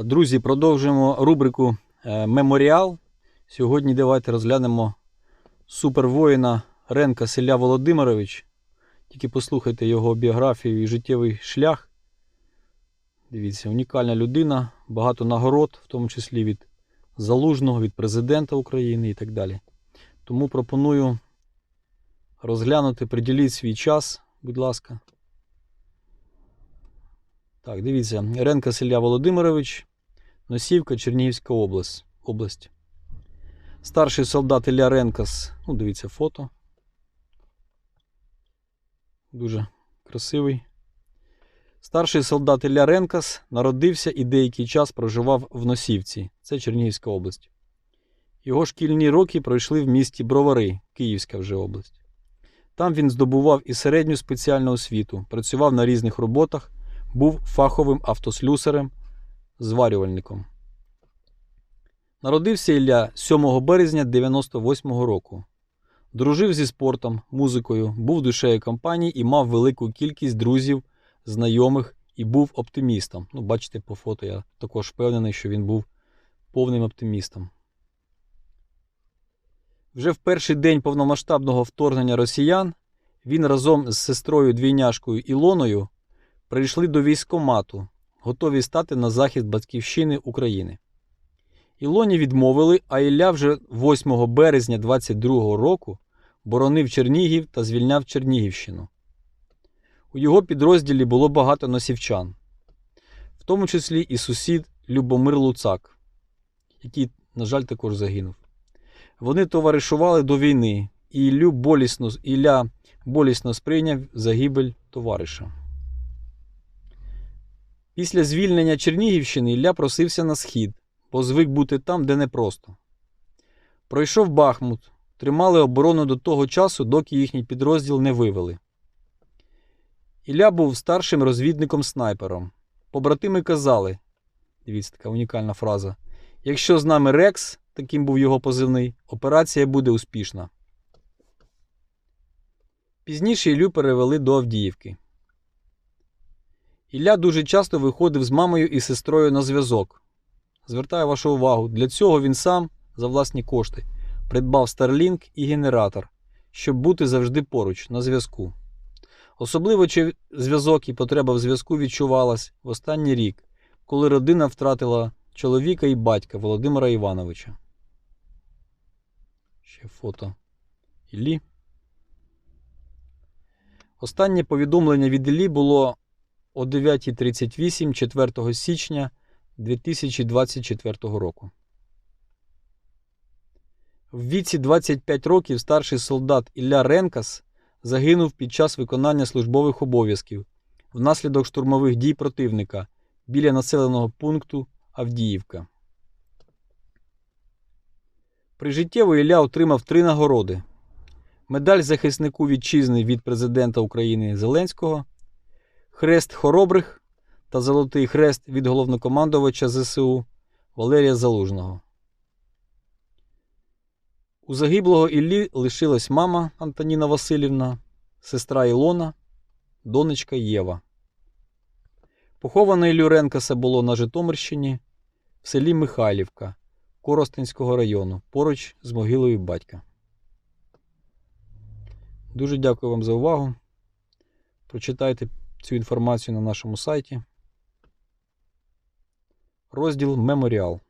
Друзі, продовжуємо рубрику е, Меморіал. Сьогодні давайте розглянемо супервоїна Ренка Селя Володимирович. Тільки послухайте його біографію і життєвий шлях. Дивіться, унікальна людина, багато нагород, в тому числі від Залужного, від президента України і так далі. Тому пропоную розглянути, приділіть свій час, будь ласка. Так, дивіться, Ренка Селя Володимирович, Носівка, Чернігівська область. область. Старший солдат Ілля Ренкас, ну, дивіться, фото. Дуже красивий. Старший солдат Ілля Ренкас народився і деякий час проживав в Носівці, це Чернігівська область. Його шкільні роки пройшли в місті Бровари, Київська вже область. Там він здобував і середню спеціальну освіту, працював на різних роботах, був фаховим автослюсарем, зварювальником. Народився Ілля 7 березня 98-го року. Дружив зі спортом, музикою, був душею компанії і мав велику кількість друзів, знайомих і був оптимістом. Ну, бачите по фото, я також впевнений, що він був повним оптимістом. Вже в перший день повномасштабного вторгнення росіян він разом з сестрою двійняшкою Ілоною прийшли до військкомату, готові стати на захист батьківщини України. Ілоні відмовили, а Ілля вже 8 березня 22 року боронив Чернігів та звільняв Чернігівщину. У його підрозділі було багато носівчан, в тому числі і сусід Любомир Луцак, який, на жаль, також загинув. Вони товаришували до війни, і Іллю болісно, Ілля болісно сприйняв загибель товариша. Після звільнення Чернігівщини Ілля просився на схід, бо звик бути там, де непросто. Пройшов Бахмут, тримали оборону до того часу, доки їхній підрозділ не вивели. Ілля був старшим розвідником-снайпером. Побратими казали, дивіться, така унікальна фраза: якщо з нами Рекс, таким був його позивний, операція буде успішна. Пізніше Іллю перевели до Авдіївки. Ілля дуже часто виходив з мамою і сестрою на зв'язок. Звертаю вашу увагу, для цього він сам за власні кошти придбав Starlink і генератор, щоб бути завжди поруч на зв'язку. Особливо чи зв'язок і потреба в зв'язку відчувалась в останній рік, коли родина втратила чоловіка і батька Володимира Івановича. Ще фото Іллі. Останнє повідомлення від Іллі було о 9.38 4 січня 2024 року. В віці 25 років старший солдат Ілля Ренкас загинув під час виконання службових обов'язків внаслідок штурмових дій противника біля населеного пункту Авдіївка. Прижиттєво Ілля отримав три нагороди: медаль захиснику вітчизни від президента України Зеленського, Хрест Хоробрих та Золотий Хрест від головнокомандувача ЗСУ Валерія Залужного. У загиблого Іллі лишилась мама Антоніна Васильівна, сестра Ілона, донечка Єва. Поховано Іллю Ренкаса було на Житомирщині в селі Михайлівка Коростенського району поруч з могилою батька. Дуже дякую вам за увагу. Прочитайте цю інформацію на нашому сайті. Розділ Меморіал.